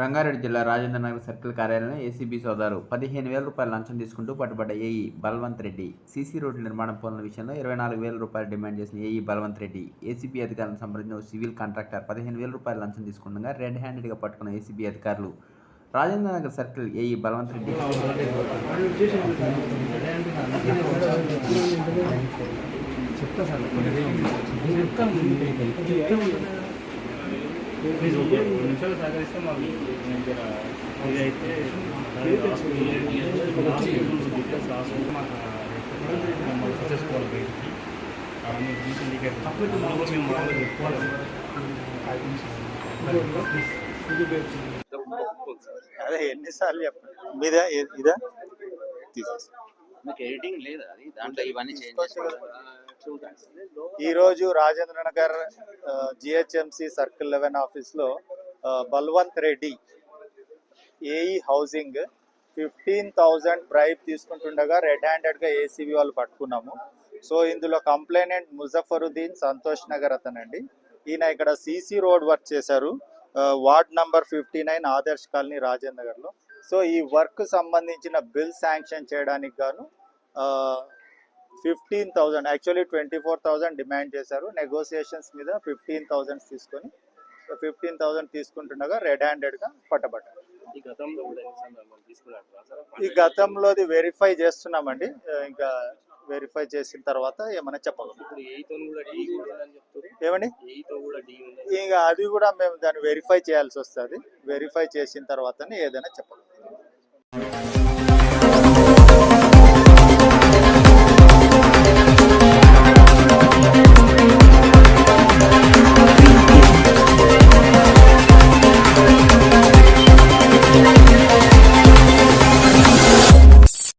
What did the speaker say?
రంగారెడ్డి జిల్లా రాజేంద్ర నగర్ సర్కిల్ కార్యాలయంలో ఏసీబీ సోదారు పదిహేను వేల రూపాయల లంచం తీసుకుంటూ పట్టుబడ్డ AE Balwant Reddy. CC road నిర్మాణం పనుల విషయంలో ఇరవై నాలుగు వేల రూపాయలు డిమాండ్ చేసిన ఏఈ బల్వంత్ రెడ్డి. ఏసీబీ అధికారులను సంప్రదించిన సివిల్ కాంట్రాక్టర్ పదిహేను వేల రూపాయల లంచం తీసుకుండగా రెడ్ హ్యాండెడ్గా పట్టుకున్న ఏసీబీ అధికారులు రాజేంద్ర నగర్ సర్కిల్ ఏఈ బల్వంత్ రెడ్డి. చెప్తా సార్ నిమిషాలు సహకరిస్తే మాకు నేను జర ఇదైతే డీటెయిల్స్ రాసుకుంటే మాకు మమ్మల్ని చేసుకోవాలి బయటికి అవన్నీ తీసి ఇండికేట్ మేము మామూలుగా చెప్పుకోవాలి అదే ఎన్నిసార్లు చెప్పండి మీదా? ఇదా? తీసేసి ఎడిటింగ్ లేదు అది. దాంట్లో ఇవన్నీ చేంజ్ ఈ రోజు Rajendra Nagar GHMC circle eleven ఆఫీస్లో Balwant Reddy AE housing fifteen thousand bribe తీసుకుంటుండగా red హ్యాండెడ్గా ఏసీబీ వాళ్ళు పట్టుకున్నాము. సో ఇందులో కంప్లైనెంట్ ముజఫరుద్దీన్ సంతోష్ నగర్ అతనండి. ఈయన ఇక్కడ సీసీ రోడ్ వర్క్ చేశారు. Ward number fifty nine Adarsh colony Rajendra నగర్లో సో ఈ వర్క్ సంబంధించిన బిల్ శాంక్షన్ చేయడానికి గాను fifteen thousand actually twenty four thousand demand చేశారు. నెగోసియేషన్స్ మీద ఫిఫ్టీన్ థౌజండ్ తీసుకొని ఫిఫ్టీన్ థౌజండ్ తీసుకుంటుండగా రెడ్ హ్యాండెడ్గా పట్టబడ్డారు. ఈ గతంలో గతంలోది వెరిఫై చేస్తున్నామండి. ఇంకా వెరిఫై చేసిన తర్వాత ఏమైనా చెప్పగలం. ఏమండి? ఇంకా అది కూడా మేము దాన్ని వెరిఫై చేయాల్సి వస్తుంది. వెరిఫై చేసిన తర్వాతనే ఏదైనా చెప్పగలం.